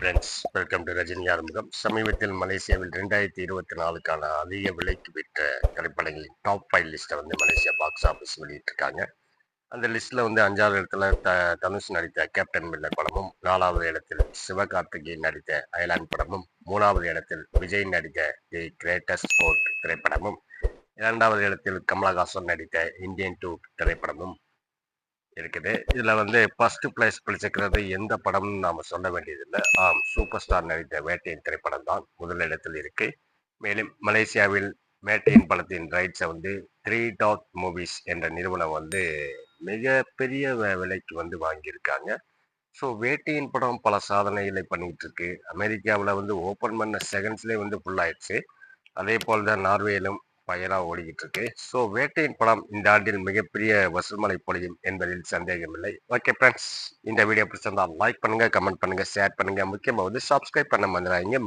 Friends welcome to Rajini Arumugam. சமீபத்தில் மலேசியாவில் ரெண்டாயிரத்தி இருபத்தி நாலுக்கான அதிக விலைக்கு விற்ற திரைப்படங்களின் டாப் ஃபைவ் லிஸ்ட்டை வந்து மலேசியா பாக்ஸ் ஆஃபீஸ் வெளியிட்டிருக்காங்க. அந்த லிஸ்ட்டில் வந்து அஞ்சாவது இடத்துல த தனுஷ் நடித்த கேப்டன் மில்லர் படமும் நாலாவது இடத்தில் சிவகார்த்திகேயன் நடித்த அயலான் படமும் மூணாவது இடத்தில் விஜய் நடித்த தி கிரேட்டஸ்ட் ஸ்போர்ட் திரைப்படமும் இரண்டாவது இடத்தில் கமலஹாசன் நடித்த இந்தியன் டூ திரைப்படமும் இருக்குது. இதில் வந்து ஃபர்ஸ்ட் பிளேஸ் பிடிச்சிருக்கிறது எந்த படம்னு நாம் சொல்ல வேண்டியதில்லை. ஆம் சூப்பர் ஸ்டார் நடித்த வேட்டையின் திரைப்படம் தான் முதலிடத்தில் இருக்கு. மேலும் மலேசியாவில் வேட்டையின் படத்தின் ரைட்ஸை வந்து த்ரீ டாட் மூவிஸ் என்ற நிறுவனம் வந்து மிகப்பெரிய பெரிய விலைக்கு வந்து வாங்கியிருக்காங்க. ஸோ வேட்டையின் படம் பல சாதனைகளை பண்ணிட்டு இருக்கு அமெரிக்காவில் வந்து ஓப்பன் பண்ண செகண்ட்ஸ்லேயே வந்து ஃபுல்லாயிடுச்சு அதே போல் தான் நார்வேயிலும் பயனாக ஓடிக்கிட்டு இருக்கு ஸோ வேட்டையின் படம் இந்த ஆண்டில் மிகப்பெரிய வசூல்மலை பொழியும் என்பதில் சந்தேகமில்லை. ஓகே ஃப்ரெண்ட்ஸ் இந்த வீடியோ பிடிச்சிருந்தா லைக் பண்ணுங்க கமெண்ட் பண்ணுங்க ஷேர் பண்ணுங்க. முக்கியமாக வந்து சப்ஸ்கிரைப் பண்ண மறந்துடாதீங்க.